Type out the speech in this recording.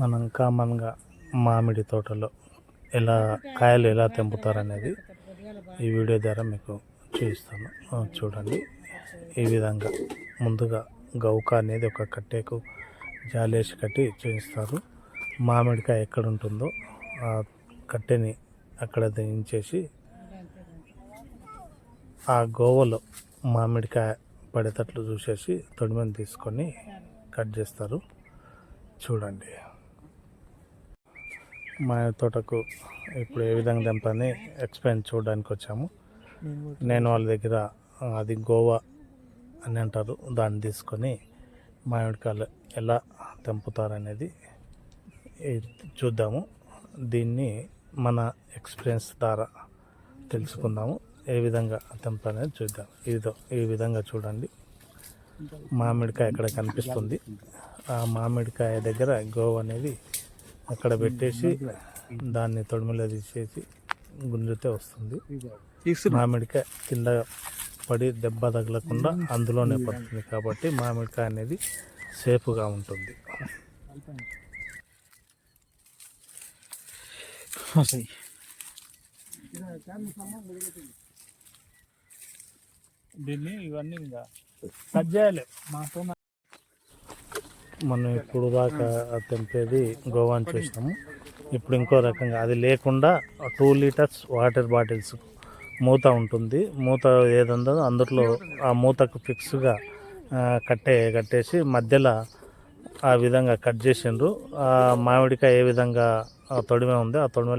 మనం కామన్గా మామిడి తోటలో ఎలా కాయలు ఎలా తెంపుతారనేది ఈ వీడియో ద్వారా మీకు చూపిస్తాను. చూడండి. ఈ విధంగా ముందుగా గౌక అనేది ఒక కట్టెకు జాలేసి కట్టి చూపిస్తారు. మామిడికాయ ఎక్కడ ఉంటుందో ఆ కట్టెని అక్కడ దించేసి ఆ గోవలో మామిడికాయ పడేటట్లు చూసేసి తొడిమని తీసుకొని కట్ చేస్తారు. చూడండి. మా తోటకు ఇప్పుడు ఏ విధంగా తెంపని ఎక్స్ప్లెయిన్ చూడడానికి వచ్చాము. నేను వాళ్ళ దగ్గర అది గోవా అని అంటారు దాన్ని తీసుకొని మామిడికాయలు ఎలా తెంపుతారనేది చూద్దాము. దీన్ని మన ఎక్స్పీరియన్స్ ద్వారా తెలుసుకుందాము. ఏ విధంగా తెంపాలనేది చూద్దాం. ఇదో ఈ విధంగా చూడండి. మామిడికాయ ఇక్కడ కనిపిస్తుంది? ఆ మామిడికాయ దగ్గర గోవా అనేది అక్కడ పెట్టేసి దాన్ని తొడిమిలో తీసేసి గుంజితే వస్తుంది. మామిడికాయ కింద పడి దెబ్బ తగలకుండా అందులోనే పడుతుంది కాబట్టి మామిడికాయ అనేది సేఫ్గా ఉంటుంది. దీన్ని ఇవన్నీ ఇంకా కట్ చేయాలి. మాతో మనం ఇప్పుడు దాకా తెంపేది గోవాన్ చూసినాము. ఇప్పుడు ఇంకో రకంగా అది లేకుండా టూ లీటర్స్ వాటర్ బాటిల్స్ మూత ఉంటుంది. మూత ఏదందో అందులో ఆ మూతకు ఫిక్స్గా కట్టే కట్టేసి మధ్యలో ఆ విధంగా కట్ చేసిండ్రు. ఆ మామిడికాయ ఏ విధంగా ఆ తొడిమ ఉంది. ఆ తొడిమలో